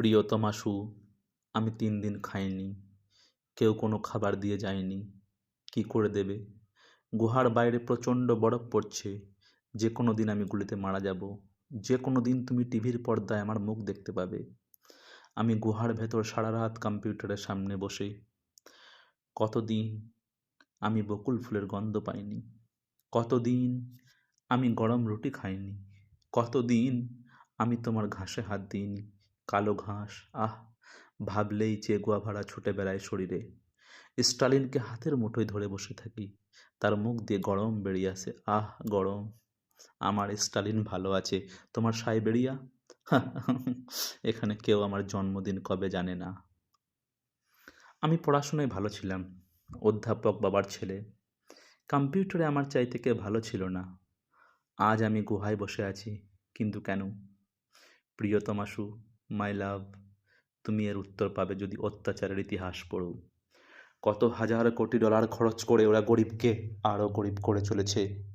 প্রিয়তমা সু আমি তিন দিন খাইনি। কেউ কোনো খাবার দিয়ে যায়নি। কি করে দেবে? গুহার বাইরে প্রচণ্ড বরফ পড়ছে। যে কোনো দিন আমি গুলিতে মারা যাব। যে কোনো দিন তুমি টিভির পর্দায় আমার মুখ দেখতে পাবে। আমি গুহার ভেতর সারা রাত কম্পিউটারের সামনে বসে। কতদিন আমি বকুল ফুলের গন্ধ পাইনি। কতদিন আমি গরম রুটি খাইনি। কতদিন আমি তোমার ঘাসে হাত দিইনি। কালো ঘাস, আহ, ভাবলেই যে গোয়াভাড়া ছুটে বেড়ায় শরীরে। স্টালিনকে হাতের মুঠোয় ধরে বসে থাকি। তার মুখ দিয়ে গরম বেরিয়ে আসে, আহ, গরম। আমার স্টালিন ভালো আছে। তোমার সাইবেরিয়া? এখানে কেউ আমার জন্মদিন কবে জানে না। আমি পড়াশোনায় ভালো ছিলাম, অধ্যাপক বাবার ছেলে। কম্পিউটারে আমার চাইতে কেউ ভালো ছিল না। আজ আমি গুহায় বসে আছি, কিন্তু কেন? প্রিয়তমাসু মাই লাভ, তুমি এর উত্তর পাবে যদি অত্যাচারের ইতিহাস পড়ো। কত হাজার কোটি ডলার খরচ করে ওরা গরিবকে আরও গরিব করে চলেছে।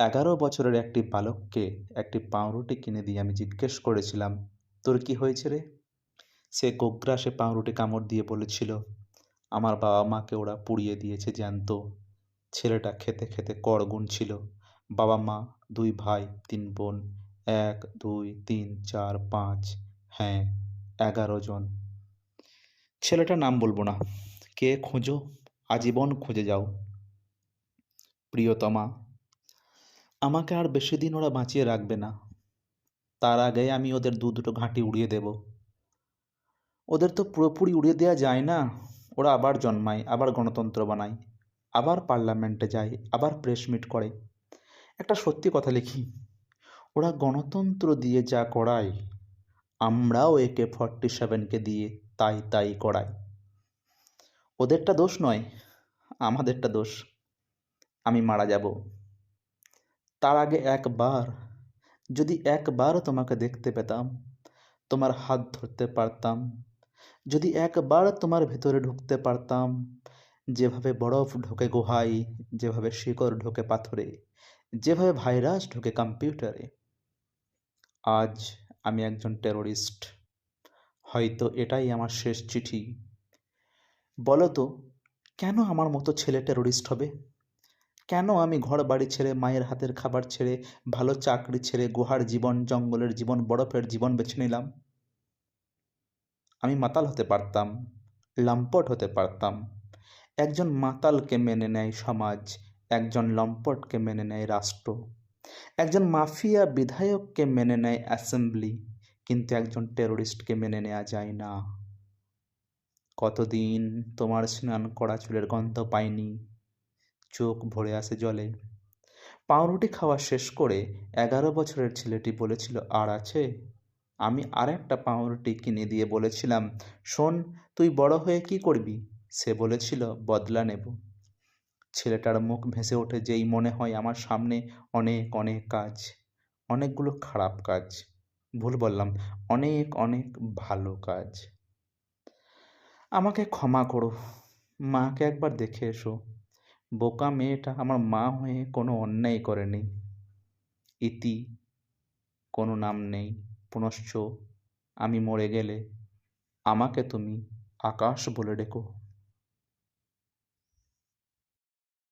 এগারো বছরের একটি বালককে একটি পাউরুটি কিনে দিয়ে আমি জিজ্ঞেস করেছিলাম, তোর কি হয়েছে রে? সে গোগ্রাসে পাউরুটি কামড় দিয়ে বলেছিল, আমার বাবা মাকে ওরা পুড়িয়ে দিয়েছে জ্যান্ত। ছেলেটা খেতে খেতে কর ছিল বাবা মা, দুই ভাই, তিন বোন, এক, দুই, তিন, চার, পাঁচ হ্যাঁ এগারো জন। ছেলেটার নাম বলব না। কে খোঁজো? আজীবন খুঁজে যাও। প্রিয়তমা, আমাকে আর বেশি দিন ওরা বাঁচিয়ে রাখবে না। তার আগে আমি ওদের দু দুটো ঘাঁটি উড়িয়ে দেব। ওদের তো পুরোপুরি উড়িয়ে দেওয়া যায় না। ওরা আবার জন্মায়, আবার গণতন্ত্র বানায়, আবার পার্লামেন্টে যায়, আবার প্রেস মিট করে। একটা সত্যি কথা লিখি, ওরা গণতন্ত্র দিয়ে যা করায় আমরাও একে ফর্টি সেভেনকে দিয়ে তাই তাই করাই। ওদেরটা দোষ নয়, আমাদেরটা দোষ। আমি মারা যাব। তার আগে একবার, যদি একবারও তোমাকে দেখতে পেতাম, তোমার হাত ধরতে পারতাম, যদি একবার তোমার ভেতরে ঢুকতে পারতাম, যেভাবে বরফ ঢোকে গুহায়, যেভাবে শিকড় ঢোকে পাথরে, যেভাবে ভাইরাস ঢোকে কম্পিউটারে, আজ আমি একজন টেরোরিস্ট হয়তো এটাই আমার শেষ চিঠি। বলো তো কেন আমার মতো ছেলে টেরোরিস্ট হবে? কেন আমি ঘর বাড়ি ছেড়ে, মায়ের হাতের খাবার ছেড়ে, ভালো চাকরি ছেড়ে, গুহার জীবন, জঙ্গলের জীবন, বরফের জীবন বেছে নিলাম? আমি মাতাল হতে পারতাম, লম্পট হতে পারতাম। একজন মাতালকে মেনে নেয় সমাজ, একজন লম্পটকে মেনে নেয় রাষ্ট্র। একজন মাফিয়া বিধায়ককে মেনে নেয় অ্যাসেম্বলি, কিন্তু একজন টেরোরিস্টকে মেনে নেওয়া যায় না। কতদিন তোমার স্নান করা চুলের গন্ধ পাইনি? চোখ ভরে আসে জলে। পাউরুটি খাওয়া শেষ করে এগারো বছরের ছেলেটি বলেছিল, আর আছে? আমি আর একটা পাউরুটি কিনে দিয়ে বলেছিলাম, শোন, তুই বড় হয়ে কি করবি? সে বলেছিল, বদলা নেব। ছেলেটার মুখ ভেসে ওঠে যেই মনে হয় আমার সামনে অনেক অনেক কাজ, অনেকগুলো খারাপ কাজ, ভুল বললাম, অনেক অনেক ভালো কাজ। আমাকে ক্ষমা করো, মাকে একবার দেখে এসো। বোকা মেয়েটা আমার মা হয়ে কোনো অন্যায় করেনি। ইতি, কোনো নাম নেই, পুনশ্চ আমি মরে গেলে আমাকে তুমি আকাশ বলে ডেকো।